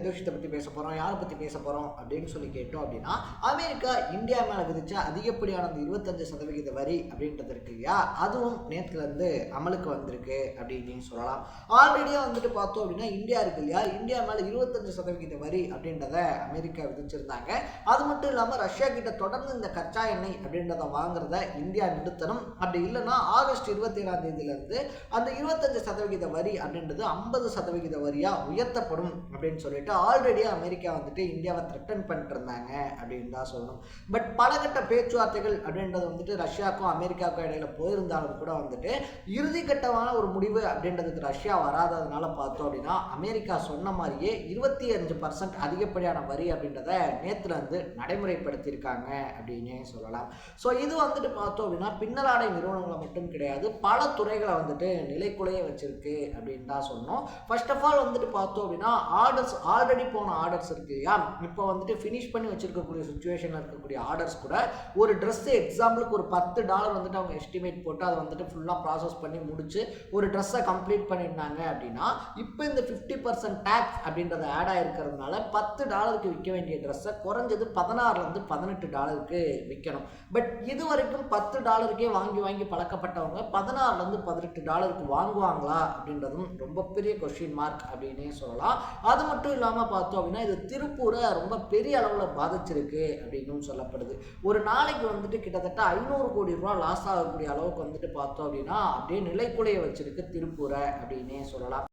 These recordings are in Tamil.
எந்த விஷயத்தை பற்றி பேச போகிறோம் யாரை பற்றி பேச போகிறோம் அப்படின்னு சொல்லி கேட்டோம் அப்படின்னா அமெரிக்கா இந்தியா மேலே விதிச்ச அதிகப்படியான அந்த இருபத்தஞ்சு சதவிகித வரி அப்படின்றது இருக்கு இல்லையா? அதுவும் நேற்றுலேருந்து அமலுக்கு வந்திருக்கு அப்படின்னு சொல்லலாம். ஆல்ரெடியாக வந்துட்டு பார்த்தோம் அப்படின்னா இந்தியா இருக்கு இல்லையா? இந்தியா மேலே இருபத்தஞ்சு சதவிகித வரி அப்படின்றத அமெரிக்கா விதிச்சிருந்தாங்க. அது மட்டும் இல்லாமல் ரஷ்யா கிட்ட தொடர்ந்து இந்த கச்சா எண்ணெய் அப்படின்றத வாங்குறத இந்தியா நிறுத்தணும். அப்படி இல்லைன்னா ஆகஸ்ட் இருபத்தி ஏழாம் தேதியிலேருந்து அந்த இருபத்தஞ்சு சதவிகித வரி அப்படின்றது ஐம்பது சதவிகித வரியாக உயர்த்தப்படும் அப்படின்னு சொல்லிட்டு ஆல்ரெடி அமெரிக்கா வந்துட்டு இந்தியாவை த்ரெட்டன் பண்ணிட்டு இருந்தாங்க அப்படின்னு தான் சொல்லணும். பட் பலகட்ட பேச்சுவார்த்தைகள் அப்படின்றது வந்துட்டு ரஷ்யாவுக்கும் அமெரிக்காவுக்கும் இடையில போயிருந்தாலும் கூட வந்துட்டு இறுதிக்கட்டமான ஒரு முடிவு அப்படின்றதுக்கு ரஷ்யா வராததுனால பார்த்தோம் அப்படின்னா அமெரிக்கா சொன்ன மாதிரியே இருபத்தி அஞ்சு பர்சன்ட் அதிகப்படியான வரி அப்படின்றத நேற்றுல இருந்து நடைமுறைப்படுத்தியிருக்காங்க அப்படின்னே சொல்லலாம். ஸோ இது வந்துட்டு பார்த்தோம் அப்படின்னா பின்னலாடை நிறுவனங்களை மட்டும் கிடையாது பல துறைகளை வந்துட்டு நிலைக்குலைய வச்சிருக்கு அப்படின்னு தான் சொன்னோம். ஃபர்ஸ்ட் ஆஃப் ஆல் வந்துட்டு பார்த்தோம் அப்படின்னா ஆர்டர்ஸ் ஆல்ரெடி போன ஆர்டர்ஸ் இருக்கு. இல்லையா இப்போ வந்துட்டு ஃபினிஷ் பண்ணி வச்சிருக்கக்கூடிய சுச்சுவேஷனில் இருக்கக்கூடிய ஆர்டர்ஸ் கூட ஒரு ட்ரெஸ்ஸு எக்ஸாம்பிளுக்கு ஒரு பத்து டாலர் வந்துட்டு அவங்க எஸ்டிமேட் போட்டு அதை வந்துட்டு ஃபுல்லாக ப்ராசஸ் பண்ணி முடிச்சு ஒரு ட்ரெஸ்ஸை கம்ப்ளீட் பண்ணியிருந்தாங்க அப்படின்னா இப்போ இந்த ஃபிஃப்டி பர்சன்ட் டேக்ஸ் அப்படின்றது ஆட் ஆகிருக்கிறதுனால பத்து டாலருக்கு விற்க வேண்டிய ட்ரெஸ்ஸை குறைஞ்சது பதினாறுலேருந்து பதினெட்டு டாலருக்கு விற்கணும் பட் இது வரைக்கும் பத்து டாலருக்கே வாங்கி வாங்கி பழக்கப்பட்டவங்க பதினாறுலேருந்து பதினெட்டு டாலருக்கு வாங்குவாங்களா அப்படின்றதும் ரொம்ப பெரிய கொஷின் மார்க் அப்படின்னே சொல்லலாம். அது மட்டும் இல்லாமல் பார்த்தோம் அப்படின்னா இது திருப்பூரை ரொம்ப பெரிய அளவில் பாதிச்சிருக்கு அப்படின்னும் சொல்லப்படுது. ஒரு நாளைக்கு வந்துட்டு கிட்டத்தட்ட ஐநூறு கோடி ரூபா லாஸ் ஆகக்கூடிய அளவுக்கு வந்துட்டு பார்த்தோம் அப்படின்னா அப்படியே நிலைக்குலைய வச்சிருக்கு திருப்பூரை அப்படின்னே சொல்லலாம்.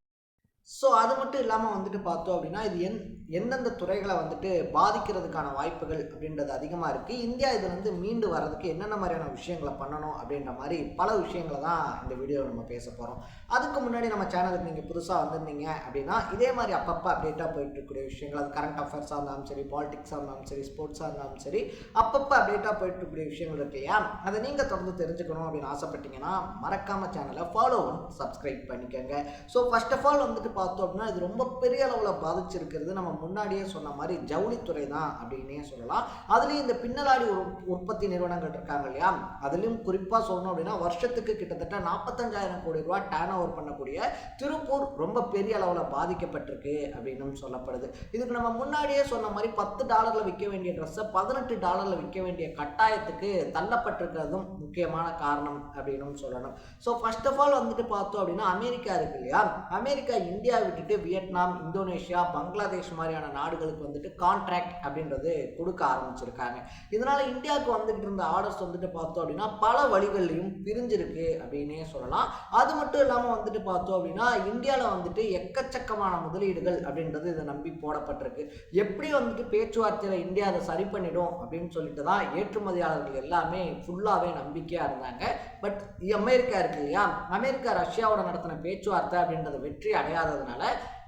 ஸோ அது மட்டும் இல்லாமல் வந்துட்டு பார்த்தோம் அப்படின்னா இது என் எந்தெந்த துறைகளை வந்துட்டு பாதிக்கிறதுக்கான வாய்ப்புகள் அப்படின்றது அதிகமாக இருக்குது இந்தியா இதுலேருந்து மீண்டு வர்றதுக்கு என்னென்ன மாதிரியான விஷயங்களை பண்ணணும் அப்படின்ற மாதிரி பல விஷயங்களை தான் இந்த வீடியோவில் நம்ம பேச போகிறோம் அதுக்கு முன்னாடி நம்ம சேனலுக்கு நீங்கள் புதுசாக வந்திருந்தீங்க அப்படின்னா இதே மாதிரி அப்பப்போ அப்டேட்டாக போயிட்டு இருக்கக்கூடிய விஷயங்கள் அது கரண்ட் அஃபேர்ஸாக இருந்தாலும் சரி பாலிடிக்ஸாக இருந்தாலும் சரி ஸ்போர்ட்ஸாக இருந்தாலும் சரி அப்பப்போ அப்டேட்டாக போயிட்டு இருக்கக்கூடிய விஷயங்கள் இருக்கு இல்லையா? அதை நீங்கள் தொடர்ந்து தெரிஞ்சுக்கணும் அப்படின்னு ஆசைப்பட்டீங்கன்னா மறக்காமல் சேனலை ஃபாலோ சப்ஸ்கிரைப் பண்ணிக்கோங்க. ஸோ ஃபஸ்ட் ஆஃப் ஆல் வந்துட்டு பார்த்தோம் அப்படின்னா இது ரொம்ப பெரிய அளவில் பாதிச்சிருக்கிறது நம்ம முன்னாடியே சொன்ன மாதிரி ஜவுளித்துறை தான் அப்படின்னே சொல்லலாம். அதுலேயும் இந்த பின்னலாடி உற்பத்தி நிறுவனங்கள் இருக்காங்க இல்லையா? அதுலேயும் குறிப்பாக சொல்லணும் அப்படின்னா வருஷத்துக்கு கிட்டத்தட்ட நாற்பத்தஞ்சாயிரம் கோடி ரூபா டேர்ன் ஓவர் பண்ணக்கூடிய திருப்பூர் ரொம்ப பெரிய அளவில் பாதிக்கப்பட்டிருக்கு அப்படின்னு சொல்லப்படுது. இதுக்கு நம்ம முன்னாடியே சொன்ன மாதிரி பத்து டாலரில் விற்க வேண்டிய ட்ரெஸ்ஸை பதினெட்டு டாலரில் விற்க வேண்டிய கட்டாயத்துக்கு தள்ளப்பட்டிருக்கிறதும் முக்கியமான காரணம் அப்படின்னு சொல்லணும். ஸோ ஃபர்ஸ்ட் ஆஃப் ஆல் வந்துட்டு பார்த்தோம் அப்படின்னா அமெரிக்கா இருக்கு இல்லையா? அமெரிக்கா இந்தியா விட்டுட்டு வியட்நாம் இந்தோனேஷியா பங்களாதேஷ் மாதிரியான நாடுகளுக்கு வந்துட்டு கான்ட்ராக்ட் அப்படின்றது கொடுக்க ஆரம்பிச்சிருக்காங்க. இதனால இந்தியாவுக்கு வந்துட்டு இருந்த ஆர்டர்ஸ் வந்துட்டு பார்த்தோம் அப்படின்னா பல வழிகள்லையும் பிரிஞ்சிருக்கு அப்படின்னே சொல்லலாம். அது மட்டும் இல்லாமல் வந்துட்டு பார்த்தோம் அப்படின்னா இந்தியாவில் வந்துட்டு எக்கச்சக்கமான முதலீடுகள் அப்படின்றது இதை நம்பி போடப்பட்டிருக்கு. எப்படி வந்துட்டு பேச்சுவார்த்தையில் இந்தியா அதை சரி பண்ணிடும் அப்படின்னு சொல்லிட்டு தான் ஏற்றுமதியாளர்கள் எல்லாமே ஃபுல்லாகவே நம்பிக்கையாக இருந்தாங்க. பட் அமெரிக்கா இருக்கு இல்லையா? அமெரிக்கா ரஷ்யாவோட நடத்தின பேச்சுவார்த்தை அப்படின்றது வெற்றி இருக்கிறதுனால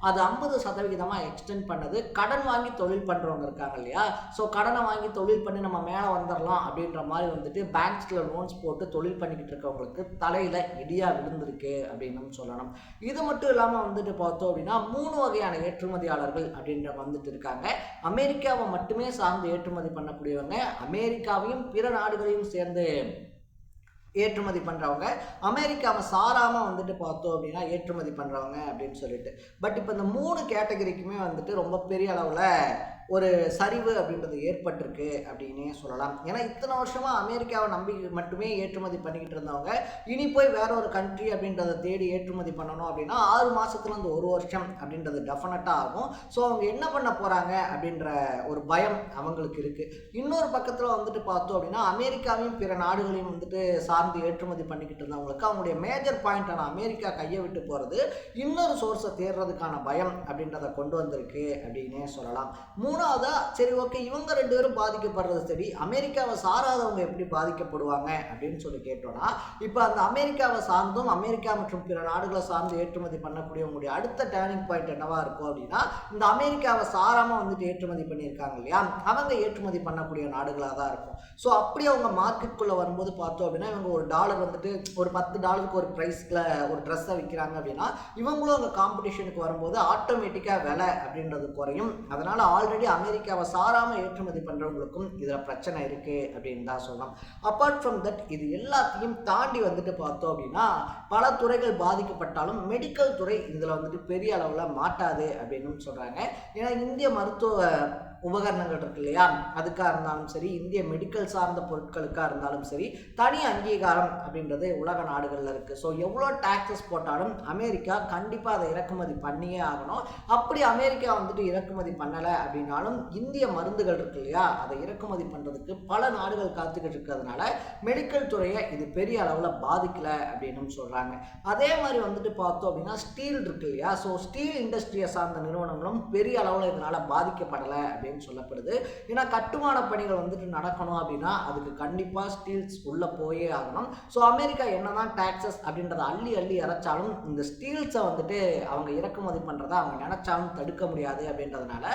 அது ஐம்பது சதவிகிதமாக எக்ஸ்டெண்ட் பண்ணது. கடன் வாங்கி தொழில் பண்ணுறவங்க இருக்காங்க இல்லையா? ஸோ கடனை வாங்கி தொழில் பண்ணி நம்ம மேலே வந்துடலாம் அப்படின்ற மாதிரி வந்துட்டு பேங்க்ஸில் லோன்ஸ் போட்டு தொழில் பண்ணிக்கிட்டு இருக்கவங்களுக்கு தலையில் இடியாக விழுந்திருக்கு அப்படின்னு சொல்லணும். இது மட்டும் இல்லாமல் வந்துட்டு பார்த்தோம் அப்படின்னா மூணு வகையான ஏற்றுமதியாளர்கள் அப்படின்ற வந்துட்டு இருக்காங்க. அமெரிக்காவை மட்டுமே சார்ந்து ஏற்றுமதி பண்ணக்கூடியவங்க அமெரிக்காவையும் பிற நாடுகளையும் சேர்ந்து ஏற்றுமதி பண்ணுறவங்க அமெரிக்காவை சாராமல் வந்துட்டு பார்த்தோம் அப்படின்னா ஏற்றுமதி பண்ணுறவங்க அப்படின்னு சொல்லிட்டு. பட் இப்போ இந்த மூணு கேட்டகரிக்குமே வந்துட்டு ரொம்ப பெரிய அளவில் ஒரு சரிவு அப்படின்றது ஏற்பட்டிருக்கு அப்படின்னே சொல்லலாம். ஏன்னா இத்தனை வருஷமாக அமெரிக்காவை நம்பி மட்டுமே ஏற்றுமதி பண்ணிக்கிட்டு இருந்தவங்க இனி போய் வேற ஒரு கண்ட்ரி அப்படின்றத தேடி ஏற்றுமதி பண்ணணும் அப்படின்னா ஆறு மாதத்துலேருந்து ஒரு வருஷம் அப்படின்றது டெஃபினட்டாக ஆகும். ஸோ அவங்க என்ன பண்ண போகிறாங்க அப்படின்ற ஒரு பயம் அவங்களுக்கு இருக்குது இன்னொரு பக்கத்தில் வந்துட்டு பார்த்தோம் அப்படின்னா அமெரிக்காவையும் பிற நாடுகளையும் வந்துட்டு சார்ந்து ஏற்றுமதி பண்ணிக்கிட்டு இருந்தவங்களுக்கு அவங்களுடைய மேஜர் பாயிண்டான அமெரிக்கா கையை விட்டு போகிறது இன்னொரு சோர்ஸை தேடுறதுக்கான பயம் அப்படின்றத கொண்டு வந்திருக்கு அப்படின்னே சொல்லலாம். மூணு மூணாவதா சரி ஓகே இவங்க ரெண்டு பேரும் பாதிக்கப்படுறது சரி அமெரிக்காவை சாராதவங்க எப்படி பாதிக்கப்படுவாங்க அப்படின்னு சொல்லி கேட்டோம்னா இப்போ அந்த அமெரிக்காவை சார்ந்தும் அமெரிக்கா மற்றும் பிற நாடுகளை சார்ந்து ஏற்றுமதி பண்ணக்கூடியவங்களுடைய அடுத்த டேர்னிங் பாயிண்ட் என்னவா இருக்கும் அப்படின்னா இந்த அமெரிக்காவை சாராமல் வந்துட்டு ஏற்றுமதி பண்ணியிருக்காங்க இல்லையா? அவங்க ஏற்றுமதி பண்ணக்கூடிய நாடுகளாக தான் இருக்கும். ஸோ அப்படி அவங்க மார்க்கெட்டுக்குள்ளே வரும்போது பார்த்தோம் அப்படின்னா இவங்க ஒரு டாலர் வந்துட்டு ஒரு பத்து டாலருக்கு ஒரு ப்ரைஸில் ஒரு ட்ரெஸ்ஸை விற்கிறாங்க அப்படின்னா இவங்களும் அந்த காம்படிஷனுக்கு வரும்போது ஆட்டோமேட்டிக்காக விலை அப்படின்றது குறையும். அதனால் ஆல்ரெடி அமெரிக்காவை சாராமல் ஏற்றுமதி பண்ணுறவங்களுக்கும் இதில் பிரச்சனை இருக்குது அப்படின்னு தான் சொல்லலாம் அப்பார்ட் ஃப்ரம் தட் இது எல்லாத்தையும் தாண்டி வந்துட்டு பார்த்தோம் அப்படின்னா பல துறைகள் பாதிக்கப்பட்டாலும் மெடிக்கல் துறை இதில் வந்துட்டு பெரிய அளவில் மாட்டாது அப்படின்னு சொல்கிறாங்க ஏன்னா இந்திய மருத்துவ உபகரணங்கள் இருக்கு இல்லையா? அதுக்காக இருந்தாலும் சரி இந்திய மெடிக்கல் சார்ந்த பொருட்களுக்காக இருந்தாலும் சரி தனி அங்கீகாரம் அப்படின்றது உலக நாடுகளில் இருக்குது ஸோ எவ்வளோ டாக்ஸஸ் போட்டாலும் அமெரிக்கா கண்டிப்பாக அதை இறக்குமதி பண்ணியே ஆகணும். அப்படி அமெரிக்கா வந்துட்டு இறக்குமதி பண்ணலை அப்படின்னு அப்படின்னாலும் இந்திய மருந்துகள் இருக்கு இல்லையா? அதை இறக்குமதி பண்ணுறதுக்கு பல நாடுகள் காத்துக்கிட்டு இருக்கிறதுனால மெடிக்கல் துறையை இது பெரிய அளவில் பாதிக்கலை அப்படின்னு சொல்கிறாங்க அதே மாதிரி வந்துட்டு பார்த்தோம் அப்படின்னா ஸ்டீல் இருக்கு இல்லையா? ஸோ ஸ்டீல் இண்டஸ்ட்ரியை சார்ந்த நிறுவனங்களும் பெரிய அளவில் இதனால் பாதிக்கப்படலை அப்படின்னு சொல்லப்படுது. ஏன்னா கட்டுமான பணிகள் வந்துட்டு நடக்கணும் அப்படின்னா அதுக்கு கண்டிப்பாக ஸ்டீல்ஸ் உள்ளே போயே ஆகணும். ஸோ அமெரிக்கா என்னதான் டேக்ஸஸ் அப்படின்றத அள்ளி அள்ளி இறைச்சாலும் இந்த ஸ்டீல்ஸை வந்துட்டு அவங்க இறக்குமதி பண்ணுறதை அவங்க நினச்சாலும் தடுக்க முடியாது அப்படின்றதுனால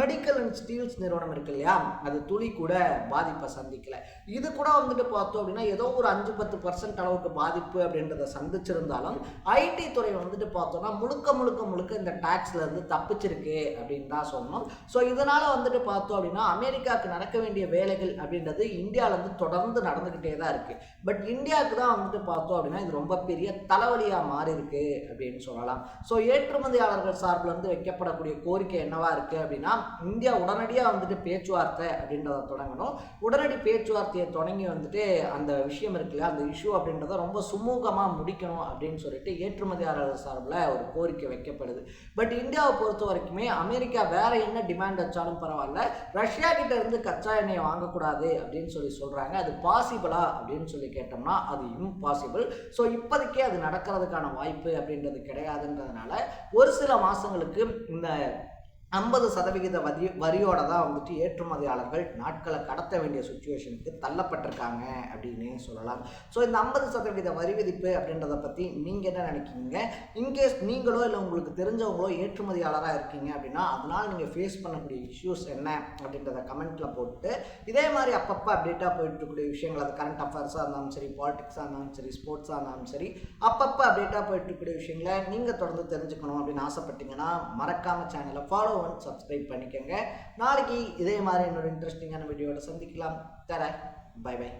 மெடிக்கல் அண்ட் ஸ்டீல்ஸ் நிறுவனம் இருக்கு இல்லையா அது துளி கூட பாதிப்பை சந்திக்கல. இது கூட வந்துட்டு பார்த்தோம் அப்படின்னா ஏதோ ஒரு அஞ்சு பத்து பர்சன்ட் அளவுக்கு பாதிப்பு அப்படின்றத சந்திச்சிருந்தாலும் ஐடி துறை வந்துட்டு பார்த்தோம்னா முழுக்க முழுக்க முழுக்க இந்த taxல இருந்து தப்பிச்சிருக்கு அப்படின்னு தான் சொல்லணும் ஸோ இதனால வந்துட்டு பார்த்தோம் அப்படின்னா அமெரிக்காவுக்கு நடக்க வேண்டிய வேலைகள் அப்படின்றது இந்தியால இருந்து தொடர்ந்து நடந்துக்கிட்டே தான் இருக்கு. பட் இந்தியாவுக்கு தான் வந்துட்டு பார்த்தோம் அப்படின்னா இது ரொம்ப பெரிய தலைவலியாக மாறி இருக்கு அப்படின்னு சொல்லலாம். ஸோ ஏற்றுமதியாளர்கள் சார்பில் இருந்து வைக்கப்படக்கூடிய கோரிக்கை என்னவா இருக்கு அப்படின்னா இந்தியா உடனடியாக வந்துட்டு பேச்சுவார்த்தை அப்படின்றத தொடங்கணும். உடனடி பேச்சுவார்த்தையை தொடங்கி வந்துட்டு அந்த விஷயம் இருக்குல்ல அந்த இஷ்யூ அப்படின்றத ரொம்ப சுமூகமாக முடிக்கணும் அப்படின்னு சொல்லிட்டு ஏற்றுமதியாளர் சார்பில் ஒரு கோரிக்கை வைக்கப்படுது. பட் இந்தியாவை பொறுத்த வரைக்குமே அமெரிக்கா வேற என்ன டிமாண்ட் வச்சாலும் பரவாயில்ல. ரஷ்யா கிட்ட இருந்து கச்சா எண்ணெயை வாங்கக்கூடாது அப்படின்னு சொல்லி சொல்கிறாங்க அது பாசிபிளா அப்படின்னு சொல்லி கேட்டோம்னா அது இம்பாசிபிள் ஸோ இப்போதைக்கே அது நடக்கிறதுக்கான வாய்ப்பு அப்படின்றது கிடையாதுன்றதுனால ஒரு சில மாதங்களுக்கு இந்த ஐம்பது சதவிகித வரி வரியோட தான் வந்துட்டு ஏற்றுமதியாளர்கள் நாட்களை கடத்த வேண்டிய சுச்சுவேஷனுக்கு தள்ளப்பட்டிருக்காங்க அப்படின்னு சொல்லலாம். ஸோ இந்த ஐம்பது சதவிகித வரி விதிப்பு அப்படின்றத பற்றி நீங்கள் என்ன நினைக்கிறீங்க? இன்கேஸ் நீங்களோ இல்லை உங்களுக்கு தெரிஞ்சவங்களோ ஏற்றுமதியாளராக இருக்கீங்க அப்படின்னா அதனால் நீங்கள் ஃபேஸ் பண்ணக்கூடிய இஷ்யூஸ் என்ன அப்படின்றத கமெண்ட்டில் போட்டு இதே மாதிரி அப்பப்போ அப்டேட்டாக போயிட்டு இருக்கக்கூடிய விஷயங்கள் அது கரண்ட் அஃபேர்ஸாக இருந்தாலும் சரி பாலிடிக்ஸாக இருந்தாலும் சரி ஸ்போர்ட்ஸாக இருந்தாலும் சரி அப்பப்போ அப்டேட்டாக போயிட்டு இருக்கக்கூடிய விஷயங்களை நீங்கள் தொடர்ந்து தெரிஞ்சுக்கணும் அப்படின்னு ஆசைப்பட்டீங்கன்னா மறக்காமல் சேனலை ஃபாலோ ஒன் சப்ஸ்கிரைப் பண்ணிக்கோங்க. நாளைக்கு இதே மாதிரி இன்னொரு இன்ட்ரெஸ்டிங்கான வீடியோட சந்திக்கலாம். தர பை பை